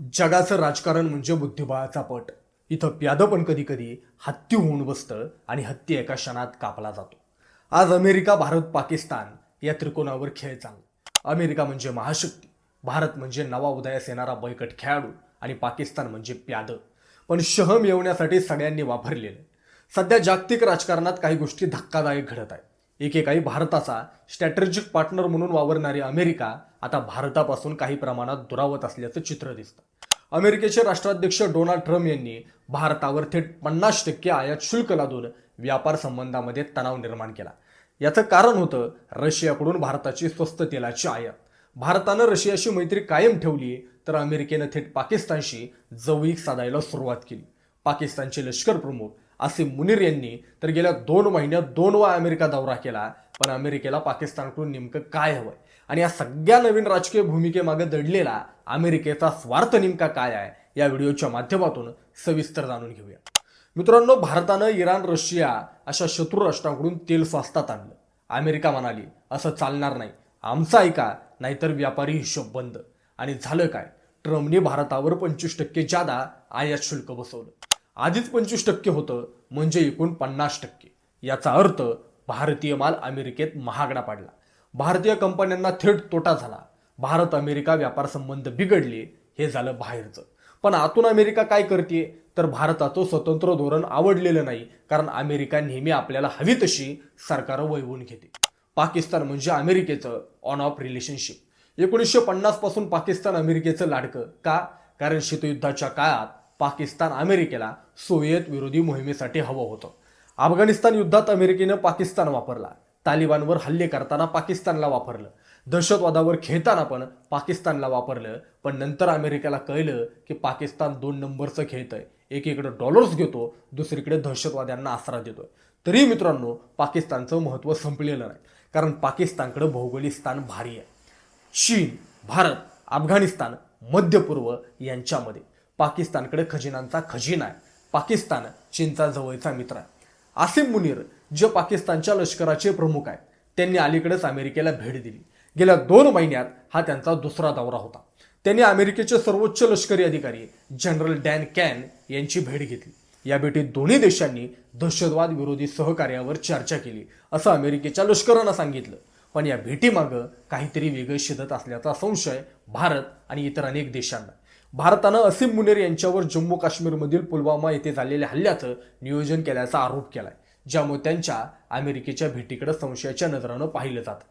जगाचं राजकारण म्हणजे बुद्धिबळाचा पट. इथं प्यादं पण कधी कधी हत्ती होऊन बसतं आणि हत्ती एका क्षणात कापला जातो. आज अमेरिका भारत पाकिस्तान या त्रिकोणावर खेळ चालला. अमेरिका म्हणजे महाशक्ती भारत म्हणजे नवा उदयास येणारा बळकट खेळाडू आणि पाकिस्तान म्हणजे प्यादं. पण शह मिळवण्यासाठी सगळ्यांनी वापरलेलं सध्या जागतिक राजकारणात काही गोष्टी धक्कादायक घडत आहेत. एकेकाळी भारताचा स्ट्रॅटेजिक पार्टनर म्हणून वावरणारी अमेरिका आता भारतापासून काही प्रमाणात दुरावत असल्याचं चित्र दिसतं. अमेरिकेचे राष्ट्राध्यक्ष डोनाल्ड ट्रम्प यांनी भारतावर थेट पन्नास टक्के आयात शुल्क लादून व्यापार संबंधामध्ये तणाव निर्माण केला. याचं कारण होतं रशियाकडून भारताची स्वस्त तेलाची आयात. भारतानं रशियाशी मैत्री कायम ठेवली तर अमेरिकेनं थेट पाकिस्तानशी जवळीक साधायला सुरुवात केली. पाकिस्तानचे लष्कर प्रमुख असे मुनीर यांनी तर गेल्या दोन महिन्यात दोन वेळा अमेरिका दौरा केला पण अमेरिकेला पाकिस्तानकडून नेमकं काय हवंय? आणि या सगळ्या नवीन राजकीय भूमिकेमागे दडलेला अमेरिकेचा स्वार्थ नेमका काय आहे? या व्हिडिओच्या माध्यमातून सविस्तर जाणून घेऊया. मित्रांनो भारतानं इराण रशिया अशा शत्रू राष्ट्रांकडून तेल स्वस्तात आणलं. अमेरिका म्हणाली असं चालणार नाही. आमचं ऐका नाहीतर व्यापारी हिशोब बंद. आणि झालं काय? ट्रम्पने भारतावर पंचवीस टक्के जादा आयात शुल्क बसवलं. आधीच पंचवीस टक्के होतं म्हणजे एकूण पन्नास टक्के. याचा अर्थ भारतीय माल अमेरिकेत महागडा पडला. भारतीय कंपन्यांना थेट तोटा झाला. भारत अमेरिका व्यापार संबंध बिघडले हे झालं बाहेरचं. पण आतून अमेरिका काय करते तर भारताचं स्वतंत्र धोरण आवडलेलं नाही कारण अमेरिका नेहमी आपल्याला हवी तशी सरकार वळवून घेते. पाकिस्तान म्हणजे अमेरिकेचं ऑन ऑफ रिलेशनशिप एकोणीसशे पन्नासपासून पाकिस्तान अमेरिकेचं लाडकं. का? कारण शीतयुद्धाच्या काळात पाकिस्तान अमेरिकेला सोवियत विरोधी मोहिमेसाठी हवं होतं. अफगाणिस्तान युद्धात अमेरिकेनं पाकिस्तान वापरला. तालिबानवर हल्ले करताना पाकिस्तानला वापरलं. दहशतवादावर खेळताना पण पाकिस्तानला वापरलं. पण नंतर अमेरिकेला कळलं की पाकिस्तान दोन नंबरचं खेळतंय. एकीकडे डॉलर्स घेतो दुसरीकडे दहशतवाद्यांना आसरा देतोय. तरी मित्रांनो पाकिस्तानचं महत्त्व संपलेलं नाही. कारण पाकिस्तानकडे भौगोलिक स्थान भारी आहे. चीन भारत अफगाणिस्तान मध्य पूर्व यांच्यामध्ये. पाकिस्तानकडे खजिनांचा खजिना आहे. पाकिस्तान चीनचा जवळचा मित्र आहे. आसिम मुनीर जे पाकिस्तानच्या लष्कराचे प्रमुख आहेत त्यांनी अलीकडेच अमेरिकेला भेट दिली. गेल्या दोन महिन्यात हा त्यांचा दुसरा दौरा होता. त्यांनी अमेरिकेचे सर्वोच्च लष्करी अधिकारी जनरल डॅन कॅन यांची भेट घेतली. या भेटीत दोन्ही देशांनी दहशतवाद विरोधी सहकार्यावर चर्चा केली असं अमेरिकेच्या लष्करानं सांगितलं. पण या भेटीमागं काहीतरी वेगळं शिदत असल्याचा संशय भारत आणि इतर अनेक देशांना भारतानं असीम मुनेर यांच्यावर जम्मू काश्मीरमधील पुलवामा येथे झालेल्या हल्ल्याचं नियोजन केल्याचा आरोप केलाय ज्यामुळे त्यांच्या अमेरिकेच्या भेटीकडे संशयाच्या नजरानं पाहिलं जातं.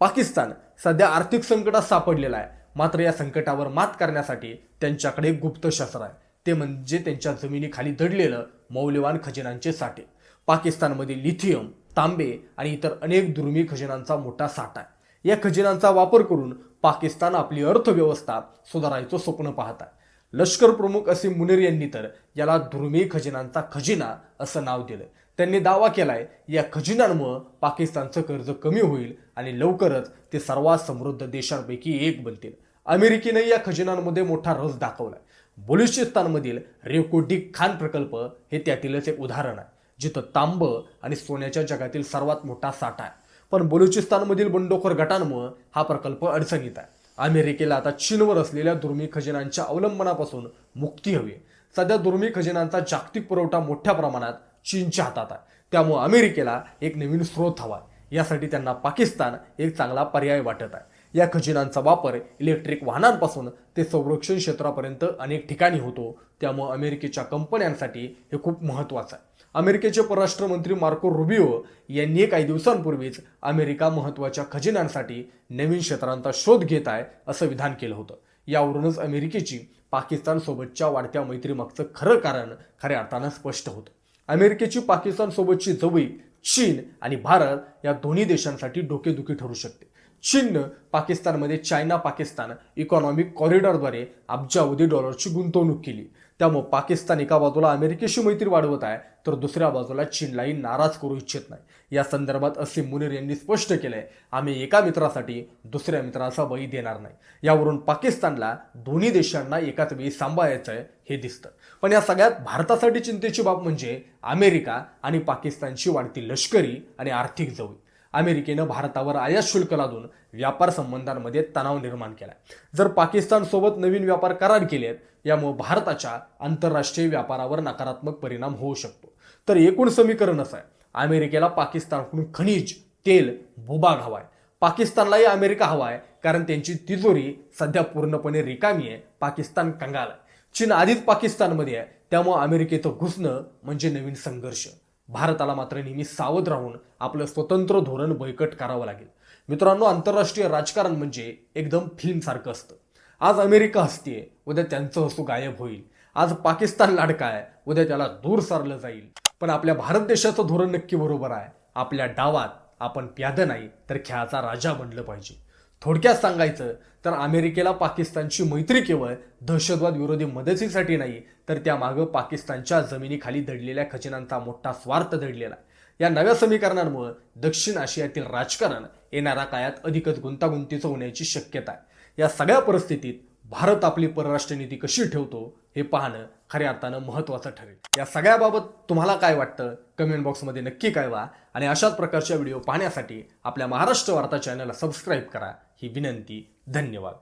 पाकिस्तान सध्या आर्थिक संकटात सापडलेला आहे मात्र या संकटावर मात करण्यासाठी त्यांच्याकडे गुप्त शस्त्र आहे. ते म्हणजे त्यांच्या जमिनीखाली दडलेलं मौल्यवान खजिनांचे साठे. पाकिस्तानमध्ये लिथियम तांबे आणि इतर अनेक दुर्मिळ खजिनांचा मोठा साठा आहे. या खजिनांचा वापर करून पाकिस्तान आपली अर्थव्यवस्था सुधारायचं स्वप्न पाहत आहे लष्कर प्रमुख असीम मुनीर यांनी तर याला दुर्मिळ खजिनांचा खजिना असं नाव दिलं. त्यांनी दावा केलाय या खजिनांमुळं पाकिस्तानचं कर्ज कमी होईल आणि लवकरच ते सर्वात समृद्ध देशांपैकी एक बनतील. अमेरिकेने या खजिनांमध्ये मोठा रस दाखवलाय. बलुचिस्तानमधील रेकोटिक खान प्रकल्प हे त्यातीलच एक उदाहरण आहे जिथं तांब आणि सोन्याच्या जगातील सर्वात मोठा साठा आहे. पण बलुचिस्तानमधील बंडखोर गटांमुळं हा प्रकल्प अडचणीत आहे अमेरिकेला आता चीनवर असलेल्या दुर्मिळ खजिनांच्या अवलंबनापासून मुक्ती हवी आहे. सध्या दुर्मिळ खजिनांचा जागतिक पुरवठा मोठ्या प्रमाणात चीनच्या हातात आहे त्यामुळे अमेरिकेला एक नवीन स्रोत हवा आहे. यासाठी त्यांना पाकिस्तान एक चांगला पर्याय वाटत आहे या खजिनांचा वापर इलेक्ट्रिक वाहनांपासून ते संरक्षण क्षेत्रापर्यंत अनेक ठिकाणी होतो. त्यामुळे अमेरिकेच्या कंपन्यांसाठी हे खूप महत्त्वाचं आहे. अमेरिकेचे परराष्ट्र मंत्री मार्को रुबिओ यांनी काही दिवसांपूर्वीच अमेरिका महत्त्वाच्या खजिन्यांसाठी नवीन क्षेत्रांचा शोध घेत आहे असं विधान केलं होतं. यावरूनच अमेरिकेची पाकिस्तानसोबतच्या वाढत्या मैत्रीमागचं खरं कारण खऱ्या अर्थानं स्पष्ट होतं. अमेरिकेची पाकिस्तानसोबतची जवळीक चीन आणि भारत या दोन्ही देशांसाठी डोकेदुखी ठरू शकते. चीननं पाकिस्तानमध्ये चायना पाकिस्तान इकॉनॉमिक कॉरिडॉरद्वारे अब्जावधी डॉलरची गुंतवणूक केली. त्यामुळे पाकिस्तान एका बाजूला अमेरिकेशी मैत्री वाढवत आहे तर दुसऱ्या बाजूला चीनलाही नाराज करू इच्छित नाही. या संदर्भात असीम मुनीर यांनी स्पष्ट केलंय आम्ही एका मित्रासाठी दुसऱ्या मित्राचा बळी देणार नाही. यावरून पाकिस्तानला दोन्ही देशांना एकाच वेळी सांभाळायचं आहे हे दिसतं. पण या सगळ्यात भारतासाठी चिंतेची बाब म्हणजे अमेरिका आणि पाकिस्तानची वाढती लष्करी आणि आर्थिक जवळ अमेरिकेनं भारतावर आयात शुल्क लादून व्यापार संबंधांमध्ये तणाव निर्माण केला जर पाकिस्तान सोबत नवीन व्यापार करार केलेत यामुळे भारताच्या आंतरराष्ट्रीय व्यापारावर नकारात्मक परिणाम होऊ शकतो. तर एकूण समीकरण असं आहे. अमेरिकेला पाकिस्तानकडून खनिज तेल भूभाग हवाय. पाकिस्तानलाही अमेरिका हवा आहे कारण त्यांची तिजोरी सध्या पूर्णपणे रिकामी आहे. पाकिस्तान कंगाल आहे. चीन आधीच पाकिस्तानमध्ये आहे. त्यामुळे अमेरिकेचं घुसणं म्हणजे नवीन संघर्ष. भारताला मात्र नेहमी सावध राहून आपलं स्वतंत्र धोरण बळकट करावं लागेल. मित्रांनो आंतरराष्ट्रीय राजकारण म्हणजे एकदम फिल्मसारखं असतं. आज अमेरिका हसतीये उद्या त्यांचं हसू गायब होईल. आज पाकिस्तान लाडका आहे उद्या त्याला दूर सारलं जाईल. पण आपल्या भारत देशाचं धोरण नक्की बरोबर आहे. आपल्या डावात आपण प्याद नाही तर खेळाचा राजा बनलं पाहिजे. थोडक्यात सांगायचं तर अमेरिकेला पाकिस्तानची मैत्री केवळ दहशतवाद विरोधी मदतीसाठी नाही तर त्यामागं पाकिस्तानच्या जमिनीखाली दडलेल्या खजिनांचा मोठा स्वार्थ दडलेला आहे. या नव्या समीकरणांमुळे दक्षिण आशियातील राजकारण येणाऱ्या काळात अधिकच गुंतागुंतीचं होण्याची शक्यता आहे. या सगळ्या परिस्थितीत भारत आपली परराष्ट्र नीती कशी ठेवतो हे पाहणं खऱ्या अर्थानं महत्त्वाचं ठरेल. या सगळ्याबाबत तुम्हाला काय वाटतं? कमेंट बॉक्समध्ये नक्की कळवा आणि अशाच प्रकारच्या व्हिडिओ पाहण्यासाठी आपल्या महाराष्ट्र वार्ता चॅनलला सबस्क्राईब करा. ही विनंती. धन्यवाद.